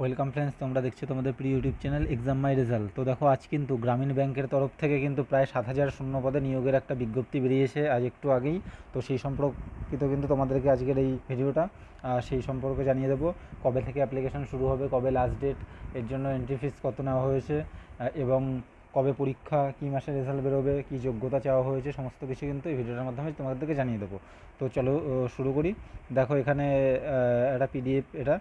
Welcome friends তোমরা দেখছ তোমাদের প্রিয় YouTube channel exam my result তো দেখো, আজ কিন্তু গ্রামীণ ব্যাংকের তরফ থেকে কিন্তু প্রায় সাত হাজার শূন্য পদে নিয়োগের একটা বিজ্ঞপ্তি বেরিয়েছে আজ একটু আগেই। তো সেই সম্পর্কিত কিন্তু তোমাদেরকে আজকের এই ভিডিওটা সেই সম্পর্কে জানিয়ে দেবো, কবে থেকে অ্যাপ্লিকেশন শুরু হবে, কবে লাস্ট ডেট এর জন্য এন্ট্রি ফিস কত নেওয়া হয়েছে এবং কবে পরীক্ষা, কী মাসে রেজাল্ট বেরোবে, কী যোগ্যতা চাওয়া হয়েছে, সমস্ত কিছু কিন্তু এই ভিডিওটার মাধ্যমে তোমাদেরকে জানিয়ে দেবো। তো চলো শুরু করি। দেখো, এখানে একটা পিডিএফ এটা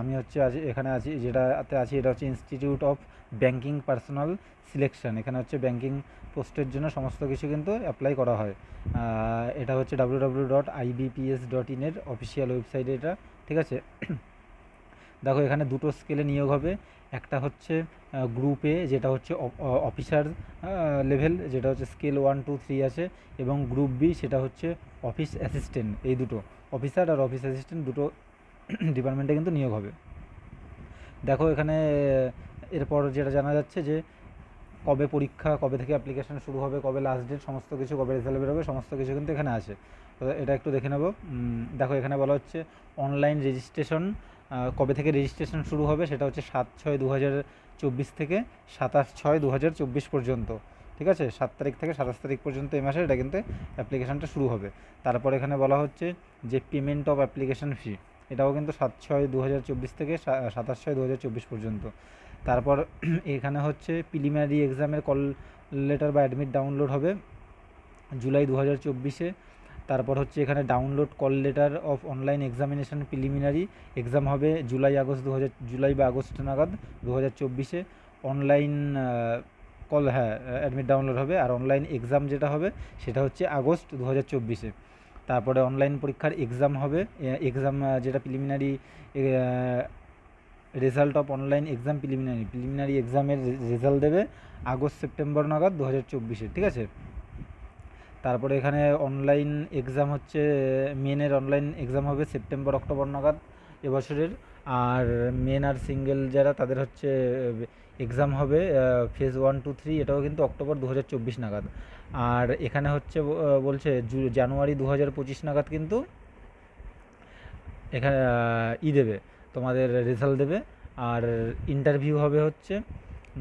আমি হচ্ছে আজ এখানে আছি, যেটাতে আছি, এটা হচ্ছে institute of banking personnel selection এখানে হচ্ছে ব্যাংকিং পোস্টের জন্য সমস্ত কিছু কিন্তু অ্যাপ্লাই করা হয়। এটা হচ্ছে ডাব্লিউ ডট আইবিপিএস ডট ইনের অফিসিয়াল ওয়েবসাইটে এটা, ঠিক আছে? দেখো, এখানে দুটো স্কেলে নিয়োগ হবে। একটা হচ্ছে গ্রুপে যেটা হচ্ছে অফিসার লেভেল যেটা হচ্ছে স্কেল ওয়ান টু থ্রি আছে। এবং গ্রুপ বি সেটা হচ্ছে অফিস অ্যাসিস্ট্যান্ট এই দুটো। অফিসার আর অফিস অ্যাসিস্ট্যান্ট দুটো ডিপার্টমেন্টে কিন্তু নিয়োগ হবে। দেখো এখানে, এরপর যেটা জানা যাচ্ছে যে, কবে পরীক্ষা, কবে থেকে অ্যাপ্লিকেশন শুরু হবে, কবে লাস্ট ডেট সমস্ত কিছু, কবে রেজাল্ট বেরোবে, সমস্ত কিছু কিন্তু এখানে আছে। তো এটা একটু দেখে নেব। দেখো এখানে বলা হচ্ছে অনলাইন রেজিস্ট্রেশন কবে থেকে রেজিস্ট্রেশন শুরু হবে সেটা হচ্ছে সাত ছয় দু চব্বিশ থেকে সাতাশ ছয় দু চব্বিশ পর্যন্ত। ঠিক আছে? সাত তারিখ থেকে সাতাশ তারিখ পর্যন্ত এই মাসে এটা কিন্তু অ্যাপ্লিকেশনটা শুরু হবে। তারপর এখানে বলা হচ্ছে যে পেমেন্ট অফ অ্যাপ্লিকেশন ফি এটাও কিন্তু সাত ছয় দু থেকে সাতাশ ছয় দু পর্যন্ত। তারপর এখানে হচ্ছে প্রিলিমিনারি এক্সামের কল লেটার বা অ্যাডমিট ডাউনলোড হবে জুলাই দু হাজার চব্বিশে। তারপর হচ্ছে এখানে download call letter of online examination preliminary exam হবে জুলাই আগস্ট দু হাজার জুলাই বা আগস্ট নাগাদ দু হাজার চব্বিশে অনলাইন কল হ্যাঁ অ্যাডমিট ডাউনলোড হবে। আর অনলাইন এক্সাম যেটা হবে সেটা হচ্ছে আগস্ট দু হাজার চব্বিশে। তারপরে অনলাইন পরীক্ষার এক্সাম হবে। এক্সাম যেটা preliminary result of online exam preliminary preliminary এক্সামের রেজাল্ট দেবে আগস্ট সেপ্টেম্বর নাগাদ দু হাজার চব্বিশে, ঠিক আছে? তারপরে এখানে অনলাইন এক্সাম হচ্ছে মেনের অনলাইন এক্সাম হবে সেপ্টেম্বর অক্টোবর নাগাদ এবছরের। আর মেন আর সিঙ্গেল যারা, তাদের হচ্ছে এক্সাম হবে ফেজ ওয়ান টু থ্রি এটাও কিন্তু অক্টোবর দু হাজার চব্বিশ নাগাদ। আর এখানে হচ্ছে বলছে জানুয়ারি দু হাজার পঁচিশ নাগাদ কিন্তু এখানে ই দেবে, তোমাদের রেজাল্ট দেবে। আর ইন্টারভিউ হবে হচ্ছে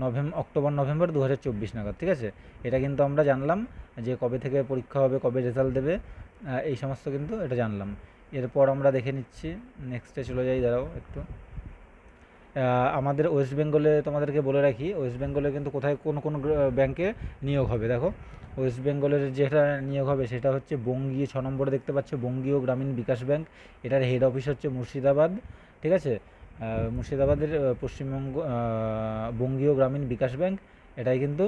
নভেম্বর অক্টোবর, নভেম্বর দু হাজার চব্বিশ নাগাদ, ঠিক আছে? এটা কিন্তু আমরা জানলাম যে কবে থেকে পরীক্ষা হবে, কবে রেজাল্ট দেবে এই সমস্ত কিন্তু এটা জানলাম। এরপর আমরা দেখে নিচ্ছি। নেক্সটে চলে যাই, দাঁড়াও একটু। আমাদের ওয়েস্ট বেঙ্গলে তোমাদেরকে বলে রাখি ওয়েস্ট বেঙ্গলে কিন্তু কোথায় কোন কোন ব্যাংকে নিয়োগ হবে, দেখো। ওয়েস্ট বেঙ্গলের যেটা নিয়োগ হবে সেটা হচ্ছে বঙ্গীয় ছ নম্বরে দেখতে পাচ্ছ বঙ্গীয় গ্রামীণ বিকাশ ব্যাংক। এটার হেড অফিস হচ্ছে মুর্শিদাবাদ, ঠিক আছে? মুর্শিদাবাদের পশ্চিমবঙ্গ বঙ্গীয় গ্রামীণ বিকাশ ব্যাংক, এটাই কিন্তু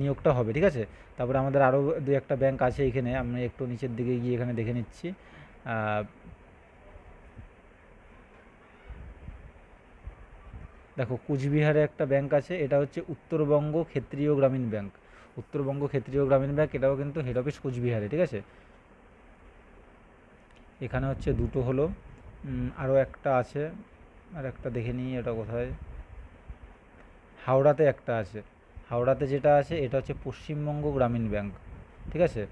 নিয়োগটা হবে, ঠিক আছে? তারপরে আমাদের আরও দু একটা ব্যাংক আছে এখানে, আমি একটু নিচের দিকে গিয়ে এখানে দেখে নিচ্ছি। দেখো, কুচবিহারে একটা ব্যাংক আছে, এটা হচ্ছে উত্তরবঙ্গ ক্ষেত্রীয় গ্রামীণ ব্যাংক উত্তরবঙ্গ ক্ষেত্রীয় গ্রামীণ ব্যাংক এটাও কিন্তু হেড অফিস কুচবিহারে, ঠিক আছে? এখানে হচ্ছে দুটো হলো আরও একটা আছে, আর একটা দেখে নিই এটা কোথায়। হাওড়াতে একটা আছে। হাওড়াতে যেটা আছে, এটা হচ্ছে পশ্চিমবঙ্গ গ্রামীণ ব্যাংক ঠিক আছে?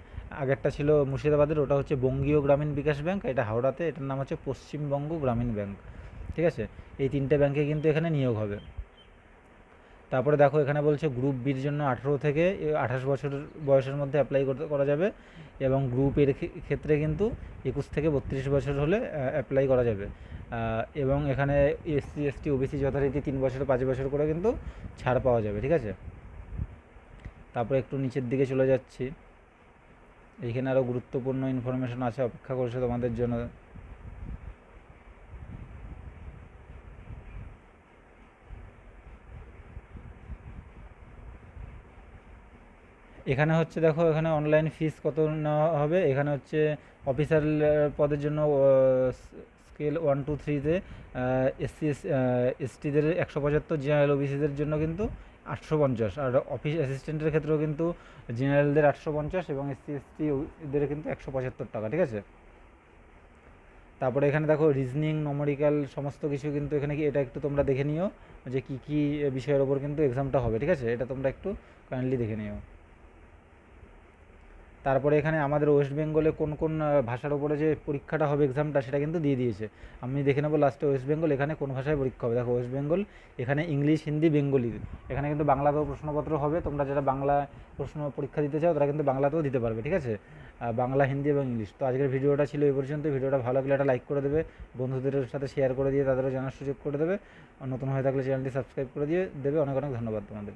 আগেরটা ছিল মুর্শিদাবাদের, ওটা হচ্ছে বঙ্গীয় গ্রামীণ বিকাশ ব্যাংক, এটা হাওড়াতে, এটার নাম হচ্ছে পশ্চিমবঙ্গ গ্রামীণ ব্যাংক, ঠিক আছে? এই তিনটে ব্যাংকে কিন্তু এখানে নিয়োগ হবে। তারপরে দেখো, এখানে বলছে গ্রুপ বির জন্য আঠেরো থেকে আঠাশ বছর বয়সের মধ্যে অ্যাপ্লাই করতে, করা যাবে এবং গ্রুপ এর ক্ষেত্রে কিন্তু একুশ থেকে বত্রিশ বছর হলে অ্যাপ্লাই করা যাবে। এবং এখানে এসসি এসটি ওবিসি যথারীতি তিন বছর, পাঁচ বছর করে কিন্তু ছাড় পাওয়া যাবে, ঠিক আছে? তারপরে একটু নিচের দিকে চলে যাচ্ছি। এইখানে আরও গুরুত্বপূর্ণ ইনফরমেশন আছে, অপেক্ষা করছে তোমাদের জন্য। এখানে হচ্ছে দেখো, এখানে অনলাইন ফিস কত নেওয়া হবে? এখানে হচ্ছে অফিসার পদের জন্য স্কেল ওয়ান টু থ্রিতে এসসি এসটিদের একশো পঁচাত্তর জেনারেল ওবিসিদের জন্য কিন্তু আটশো পঞ্চাশ। আর অফিস অ্যাসিস্ট্যান্টের ক্ষেত্রেও কিন্তু জেনারেলদের আটশো পঞ্চাশ এবং এসসি এসটি এদের কিন্তু একশো পঁচাত্তর টাকা, ঠিক আছে? তারপরে এখানে দেখো রিজনিং নমরিক্যাল সমস্ত কিছু কিন্তু এখানে কি, এটা একটু তোমরা দেখে নিও যে কী কী বিষয়ের ওপর কিন্তু এক্সামটা হবে, ঠিক আছে? এটা তোমরা একটু কাইন্ডলি দেখে নিও। তারপরে এখানে আমাদের ওয়েস্ট বেঙ্গলে কোন কোন ভাষার ওপরে যে পরীক্ষাটা হবে এক্সামটা সেটা কিন্তু দিয়ে দিয়েছে। আমি দেখে নেব লাস্টে ওয়েস্ট বেঙ্গল এখানে কোন ভাষায় পরীক্ষা হবে। দেখো ওয়েস্ট বেঙ্গল এখানে ইংলিশ হিন্দি বেঙ্গলি এখানে কিন্তু বাংলাতেও প্রশ্নপত্র হবে। তোমরা যারা বাংলা প্রশ্ন পরীক্ষা দিতে চাও, তারা কিন্তু বাংলাতেও দিতে পারবে, ঠিক আছে? বাংলা হিন্দি এবং ইংলিশ তো আজকের ভিডিওটা ছিল এই পর্যন্ত ভিডিওটা ভালো লাগলে একটা লাইক করে দেবে। বন্ধুদের সাথে শেয়ার করে দিয়ে তাদেরও জানার সুযোগ করে দেবে। নতুন হয়ে থাকলে চ্যানেলটি সাবস্ক্রাইব করে দিয়ে দেবে। অনেক অনেক ধন্যবাদ তোমাদের।